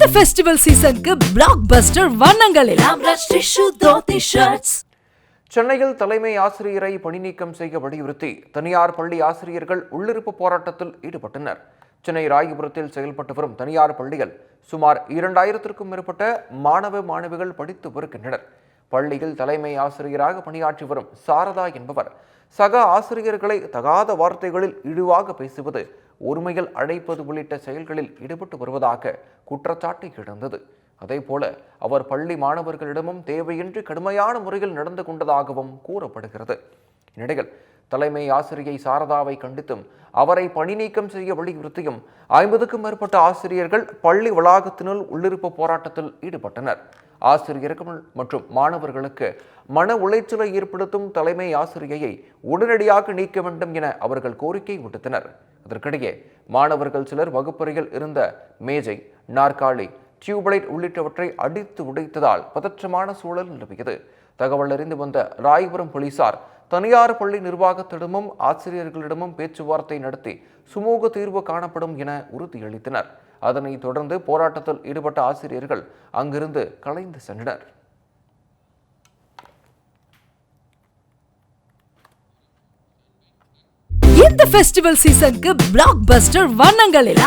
இந்த ஃபெஸ்டிவல் சீசனுக்கு பிளாக் பஸ்டர் வண்ணங்களில் சென்னையில் தலைமை ஆசிரியரை பணிநீக்கம் செய்ய வலியுறுத்தி தனியார் பள்ளி ஆசிரியர்கள் உள்ளிருப்பு போராட்டத்தில் ஈடுபட்டனர். சென்னை ராயபுரத்தில் செயல்பட்டு வரும் தனியார் பள்ளிகள் சுமார் இரண்டாயிரத்திற்கும் மேற்பட்ட மாணவ மாணவிகள் படித்து வருகின்றனர். பள்ளியில் தலைமை ஆசிரியராக பணியாற்றி வரும் சாரதா என்பவர் சக ஆசிரியர்களை தகாத வார்த்தைகளில் இழிவாக பேசுவது ஒருமையில் அழைப்பது உள்ளிட்ட செயல்களில் ஈடுபட்டு வருவதாக குற்றச்சாட்டு எழுந்தது. அதேபோல அவர் பள்ளி மாணவர்களிடமும் தேவையின்றி கடுமையான முறையில் நடந்து கொண்டதாகவும் கூறப்படுகிறது. இந்நிலையில் தலைமை ஆசிரியை சாரதாவை கண்டித்தும் அவரை பணி நீக்கம் செய்ய வலியுறுத்தியும் ஐம்பதுக்கும் மேற்பட்ட ஆசிரியர்கள் பள்ளி வளாகத்தினுள் உள்ளிருப்பு போராட்டத்தில் ஈடுபட்டனர். ஆசிரியர்கள் மற்றும் மாணவர்களுக்கு மன உளைச்சலை ஏற்படுத்தும் தலைமை ஆசிரியையை உடனடியாக நீக்க வேண்டும் என அவர்கள் கோரிக்கை விடுத்தனர். அதற்கிடையே மாணவர்கள் சிலர் வகுப்பறையில் இருந்த மேஜை நாற்காலி டியூப்லைட் உள்ளிட்டவற்றை அடித்து உடைத்ததால் பதற்றமான சூழல் நிலவியது. தகவல் அறிந்து வந்த ராயபுரம் போலீசார் தனியார் பள்ளி நிர்வாகத்திடமும் ஆசிரியர்களிடமும் பேச்சுவார்த்தை நடத்தி சுமூக தீர்வு காணப்படும் என உறுதியளித்தனர். அதனைத் தொடர்ந்து போராட்டத்தில் ஈடுபட்ட ஆசிரியர்கள் அங்கிருந்து கலைந்து சென்றனர். இந்த ஃபெஸ்டிவல் சீசனுக்கு பிளாக் பஸ்டர் வண்ணங்களில்